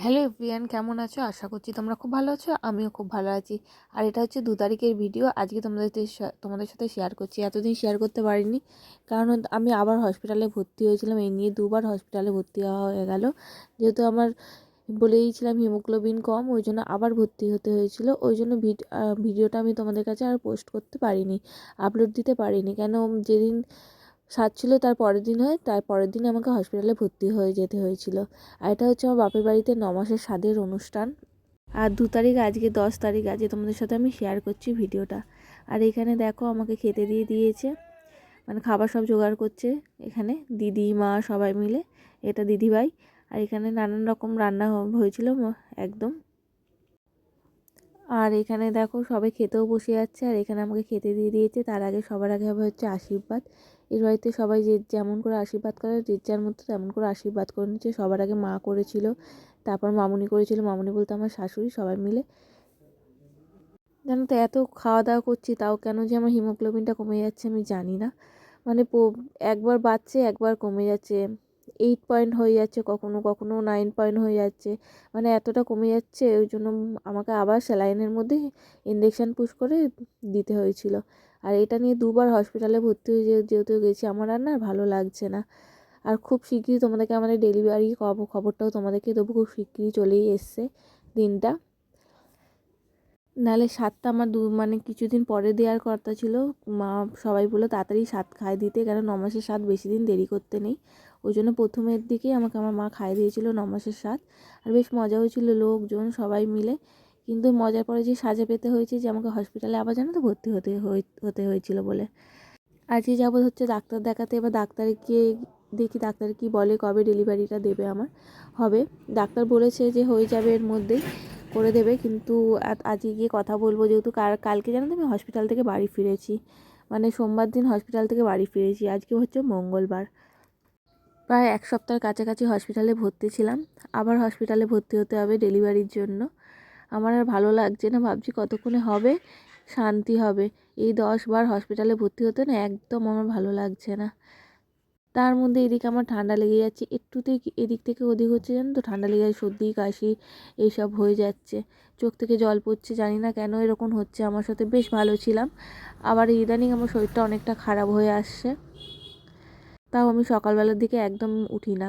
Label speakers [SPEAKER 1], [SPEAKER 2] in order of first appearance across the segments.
[SPEAKER 1] Hello everyone কেমন আছো? আশা করছি তোমরা খুব ভালো আছো, আমিও খুব ভালো আছি। আর এটা হচ্ছে দু তারিখের ভিডিও, আজকে তোমাদের তোমাদের সাথে শেয়ার করছি। এতদিন শেয়ার করতে পারিনি, কারণ আমি আবার হসপিটালে ভর্তি হয়েছিলাম, এই নিয়ে দুবার হসপিটালে ভর্তি হওয়া হয়ে গেল। যেহেতু আমার বলেইছিলাম হিমোগ্লোবিন কম, ওই জন্য আবার ভর্তি হতে হয়েছিল। ওই জন্য ভিড- ভিডিওটা আমি তোমাদের কাছে আর পোস্ট করতে পারিনি আপলোড দিতে পারিনি। কেন, যেদিন সাত ছিল, তার পরের দিন হয়, তার পরের দিন আমাকে হসপিটালে ভর্তি হয়ে যেতে হয়েছিল। আর এটা হচ্ছে আমার বাপের বাড়িতে ন মাসের স্বাদের অনুষ্ঠান। আর দু তারিখ আজকে, দশ তারিখ আজকে তোমাদের সাথে আমি শেয়ার করছি ভিডিওটা। আর এখানে দেখো আমাকে খেতে দিয়ে দিয়েছে মানে খাবার সব জোগাড় করছে এখানে। দিদি, মা সবাই মিলে, এটা দিদিভাই। আর এখানে নানান রকম রান্না হয়েছিল, একদম আর এখানে দেখো সবাই খেতেও বসে যাচ্ছে আর এখানে আমাকে খেতে দিয়ে দিয়েছে। তার আগে সবার আগে হবে হচ্ছে আশীর্বাদ। এর বাড়িতে সবাই যে যেমন করে আশীর্বাদ করে, যে যার মতো তেমন করে আশীর্বাদ করে নিচ্ছে। সবার আগে মা করেছিল, তারপর মামুনি করেছিল। মামুনি বলতে আমার শাশুড়ি সবাই মিলে। জানো তো এত খাওয়া দাওয়া করছি, তাও কেন যে আমার হিমোগ্লোবিনটা কমে যাচ্ছে আমি জানি না। মানে একবার বাড়ছে, একবার কমে যাচ্ছে। এইট পয়েন্ট হয়ে যাচ্ছে, কখনো কখনো নাইন পয়েন্ট হয়ে যাচ্ছে। মানে এতটা কমে যাচ্ছে, ওই জন্য আমাকে আবার স্যালাইনের মধ্যে ইঞ্জেকশান পুশ করে দিতে হয়েছিল। আর এটা নিয়ে দুবার হসপিটালে ভর্তি হয়ে যেহেতু গেছি, আমার আর না ভালো লাগছে না। আর খুব শিগগিরই তোমাদেরকে আমাদের ডেলিভারি খবরটাও তোমাদেরকে দেবো, খুব শিগগিরই চলেই এসছে দিনটা। নাহলে সাতটা আমার দু মানে কিছুদিন পরে দেওয়ার কথা ছিল। মা সবাই বলল, তাড়াতাড়ি সাত খাই দিতে কারণ ন মাসের সাত বেশি দিন দেরি করতে নেই। ওই জন্য প্রথমের দিকেই আমাকে আমার মা খাই দিয়েছিল ন মাসের সাত আর বেশ মজা হয়েছিল লোকজন সবাই মিলে। কিন্তু মজার পরে যে সাজা পেতে হয়েছে যে আমাকে হসপিটালে আবার জানো তো ভর্তি হতে হতে হয়েছিল বলে। আজকে যাব হচ্ছে ডাক্তার দেখাতে, এবার ডাক্তারে গিয়ে দেখি ডাক্তার কি বলে, কবে ডেলিভারিটা দেবে আমার। হবে। ডাক্তার বলেছে যে হয়ে যাবে এর মধ্যেই। করে দেবে কিন্তু আজকে গিয়ে কথা বলব যেহেতু কালকে জানো তো আমি হসপিটাল থেকে বাড়ি ফিরেছি। মানে সোমবার দিন হসপিটাল থেকে বাড়ি ফিরেছি, আজকে হচ্ছে মঙ্গলবার। প্রায় এক সপ্তাহের কাছাকাছি হসপিটালে ভর্তি ছিলাম, আবার হসপিটালে ভর্তি হতে হবে ডেলিভারির জন্য। আমার আর ভালো লাগছে না, ভাবছি কতক্ষণে হবে, শান্তি হবে। এই দশ বার হসপিটালে ভর্তি হতে না একদম আমার ভালো লাগছে না। তার মধ্যে এদিকে আমার ঠান্ডা লেগে যাচ্ছে। একটুতেই এদিক থেকে ওদিক হচ্ছে, জানো তো? ঠান্ডা লেগে যাচ্ছে সর্দি, কাশি, এইসব হয়ে যাচ্ছে। চোখ থেকে জল পড়ছে, জানি না কেন এরকম হচ্ছে। আমার সাথে বেশ ভালো ছিলাম। আবার ইদানিং আমার শরীরটা অনেকটা খারাপ হয়ে আসছে। তাও আমি সকালবেলার দিকে একদম উঠি না।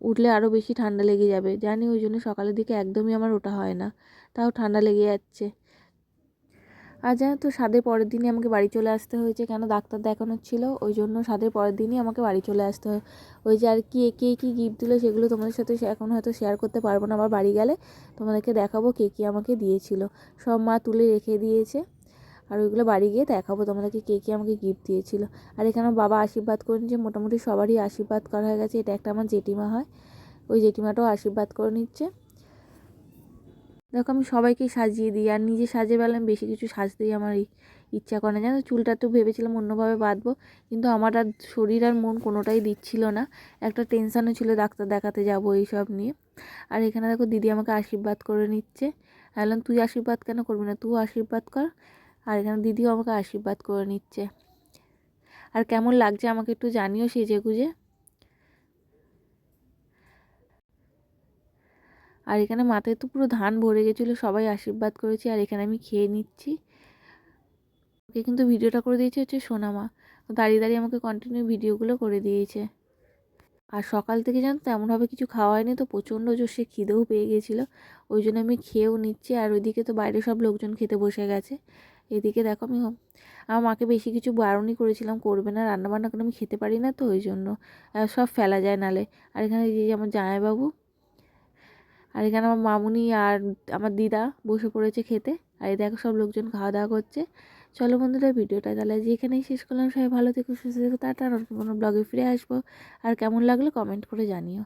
[SPEAKER 1] উঠলে আরও বেশি ঠান্ডা লেগে যাবে। জানি ওই জন্য সকালের দিকে একদমই আমার ওঠা হয় না। তাও ঠান্ডা লেগে যাচ্ছে। আর জানো তো স্বাদের পরের দিনই আমাকে বাড়ি চলে আসতে হয়েছে। কেন? ডাক্তার দেখানোর ছিল, ওই জন্য স্বাদের পরের দিনই আমাকে বাড়ি চলে আসতে হয়। ওই যে আর কি, কে কী গিফট দিল সেগুলো তোমাদের সাথে এখন হয়তো শেয়ার করতে পারব না, আবার বাড়ি গেলে তোমাদেরকে দেখাবো কে কী আমাকে দিয়েছিল। সব মা তুলে রেখে দিয়েছে। আর ওইগুলো বাড়ি গিয়ে দেখাবো তোমাদেরকে কে কী আমাকে গিফট দিয়েছিল। আর এখানে আমার বাবা আশীর্বাদ করে নিচ্ছে মোটামুটি সবারই আশীর্বাদ করা হয়ে গেছে, এটা একটা আমার জেঠিমা হয়। ওই জেঠিমাটাও আশীর্বাদ করে নিচ্ছে। দেখো আমি সবাইকে সাজিয়ে দিই, আর নিজে সাজে বেলাম বেশি কিছু সাজতেই আমার ইচ্ছা করে না। জানো, চুলটা তো ভেবেছিলাম অন্যভাবে বাঁধবো, কিন্তু আমার আর শরীর আর মন কোনোটাই দিচ্ছিল না। একটা টেনশানও ছিল ডাক্তার দেখাতে যাব এইসব নিয়ে। আর এখানে দেখো দিদি আমাকে আশীর্বাদ করে নিচ্ছে। বললাম, তুই আশীর্বাদ কেন করবি না? তুই আশীর্বাদ কর। আর এখানে দিদিও আমাকে আশীর্বাদ করে নিচ্ছে। আর কেমন লাগছে আমাকে একটু জানিও সেজে গুজে আর এখানে মাথায় তো পুরো ধান ভরে গেছিল, সবাই আশীর্বাদ করেছে আর এখানে আমি খেয়ে নিচ্ছি। ওকে কিন্তু ভিডিওটা করে দিয়েছে হচ্ছে সোনামা। দাঁড়িয়ে দাঁড়িয়ে আমাকে কন্টিনিউ ভিডিওগুলো করে দিয়েছে। আর সকাল থেকে জানো তো এমনভাবে কিছু খাওয়া হয়নি, তো প্রচণ্ড জোরসে খিদেও পেয়ে গেছিল। ওই জন্য আমি খেয়েও নিচ্ছি আর ওইদিকে তো বাইরে সব লোকজন খেতে বসে গেছে। এদিকে দেখো আমি আমার মাকে বেশি কিছু বারণই করেছিলাম, করবে না, রান্নাবান্না করে আমি খেতে পারি না তো ওই জন্য। সব ফেলা যায় নালে। আর এখানে যে আমার জামাইবাবু আর এখানে আমার মামুনি আর আমার দিদা বসে পড়েছে খেতে। আর এই দেখো সব লোকজন খাওয়া দাওয়া করছে। চলো বন্ধুরা, ভিডিওটা তাহলে আজ এখানেই শেষ করলাম। সবাই ভালো থেকো, সুস্থ থেকো। টাটা নতুন কোনো ব্লগে ফিরে আসব। আর কেমন লাগল কমেন্ট করে জানিও।